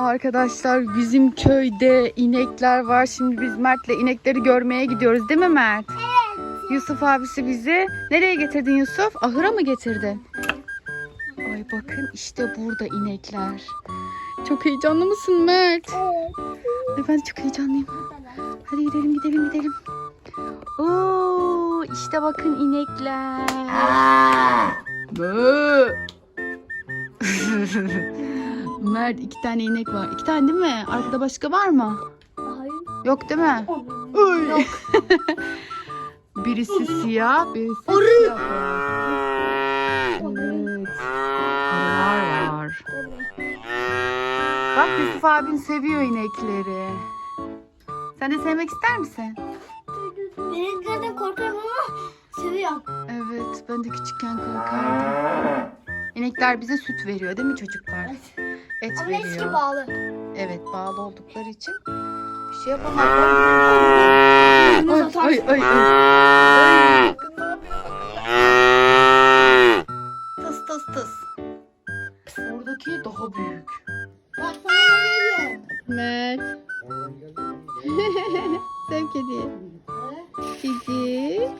Arkadaşlar bizim köyde inekler var. Şimdi biz Mert'le inekleri görmeye gidiyoruz değil mi Mert? Evet. Yusuf abisi bizi nereye getirdin Yusuf? Ahıra mı getirdin? Ay bakın işte burada inekler. Çok heyecanlı mısın Mert? Evet. Ay ben çok heyecanlıyım. Hadi gidelim gidelim gidelim. Oo işte bakın inekler. Bö. Mert iki tane inek var. İki tane değil mi? Arkada başka var mı? Hayır. Yok değil mi? Yok. birisi siyah, birisi siyah. Evet. Arılar var. Bak Yusuf abin seviyor inekleri. Sen de sevmek ister misin? Beneklerden korkarım ama seviyorum. Evet, ben de küçükken korkardım. İnekler bize süt veriyor değil mi çocuklar? Et Ama eski veriyor. bağlı. Evet, bağlı oldukları için bir şey yapamazlar. Ay, ay, atar. ay, ay. Tıs tıs tıs. Oradaki daha büyük. Bak sana ne geliyor? Mert. Sev kedi. Kedi.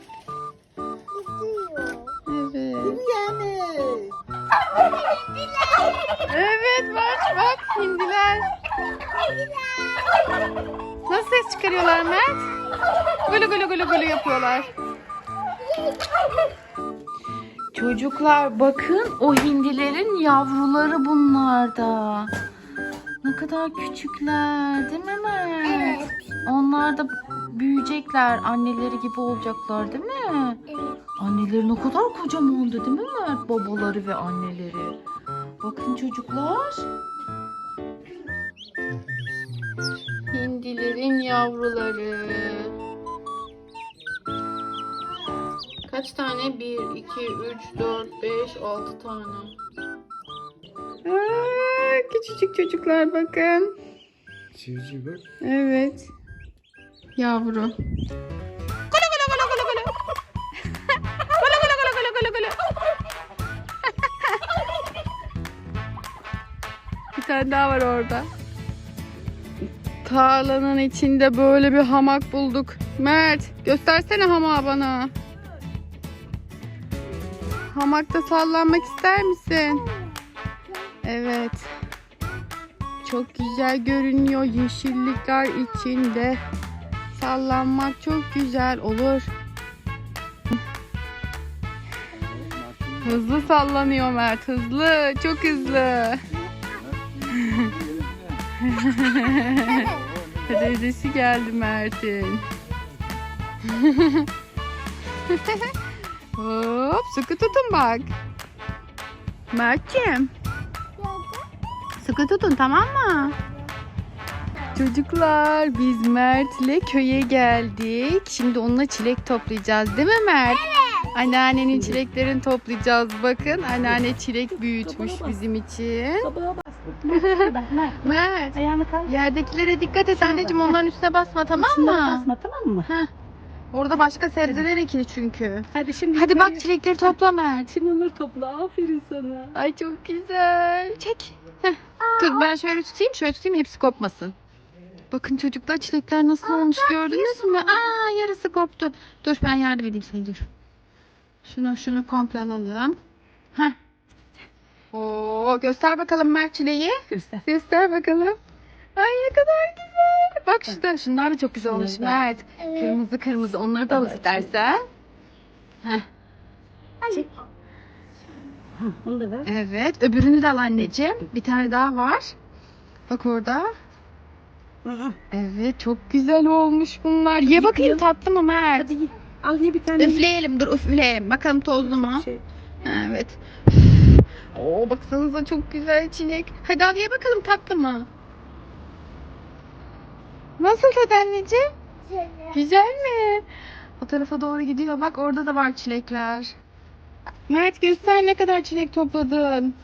Evet. Yani. Evet bak bak hindiler. Nasıl ses çıkarıyorlar Mert? Gulu gulu gulu gulu yapıyorlar. Çocuklar bakın o hindilerin yavruları bunlarda. Ne kadar küçükler değil mi Mert? Evet. Onlar da büyüyecekler. Anneleri gibi olacaklar değil mi? Evet. Anneleri ne kadar kocamandı değil mi Mert? Babaları ve anneleri. Bakın çocuklar. Hindilerin yavruları. Kaç tane? 1, 2, 3, 4, 5, 6 tane. Aa, küçücük çocuklar bakın. Civciv bak. Evet. Yavru. Gulu gulu gulu gulu gulu. Gulu gulu gulu gulu gulu tane daha var orada. Tarlanın içinde böyle bir hamak bulduk. Mert göstersene hamağı bana. Hamakta sallanmak ister misin? Evet. Çok güzel görünüyor yeşillikler içinde. Sallanmak çok güzel olur. Hızlı sallanıyor Mert, hızlı, çok hızlı. Dedesi geldi Mert'in. Hop, sıkı tutun bak. Mert'ciğim. Sıkı tutun tamam mı? Çocuklar biz Mert'le köye geldik. Şimdi onunla çilek toplayacağız değil mi Mert? Evet. Anneannenin çileklerini toplayacağız. Bakın anneanne çilek büyütmüş bizim için. Bak Mert. Mert Ayağını kaldır. yerdekilere dikkat et anneciğim onların üstüne basma tamam mı? basma tamam mı? Heh. Orada başka sebzeler ekili çünkü. Hadi şimdi. Hadi bak çilekleri topla Mert. Şimdi onları topla. Aferin sana. Ay çok güzel. Çek. Heh. Dur ben şöyle tutayım, şöyle tutayım hepsi kopmasın. Bakın çocuklar çilekler nasıl olmuş gördünüz mü? Aa yarısı koptu. Dur ben yardım edeyim sana dur. Şunu şunu komple alalım. Heh. Oo göster bakalım Mert çileği. Göster. Göster bakalım. Ay ne kadar güzel. Bak şurada şunlar da çok güzel olmuş. Mert. Kırmızı kırmızı onları da al istersen. Heh. Da ver. Evet, öbürünü de al anneciğim. Bir tane daha var. Bak orada. Evet, çok güzel olmuş bunlar. Ye bakayım tatlı mı Mert? Hadi ye. Al ye bir tane. Üfleyelim, dur üfleyelim. Bakalım tozlu mu? Şey, Evet. Oo, baksanıza çok güzel çilek. Hadi al ye bakalım tatlı mı? Nasıl tadı anneciğim? Güzel mi? O tarafa doğru gidiyor. Bak orada da var çilekler. Mert göster ne kadar çilek topladın.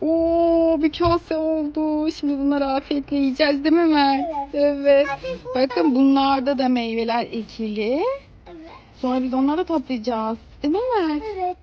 Oo bir kase oldu. Şimdi bunları afiyetle yiyeceğiz değil mi Mert? Evet. Bakın bunlarda da meyveler ekili. Sonra biz onları toplayacağız. Değil mi? Evet.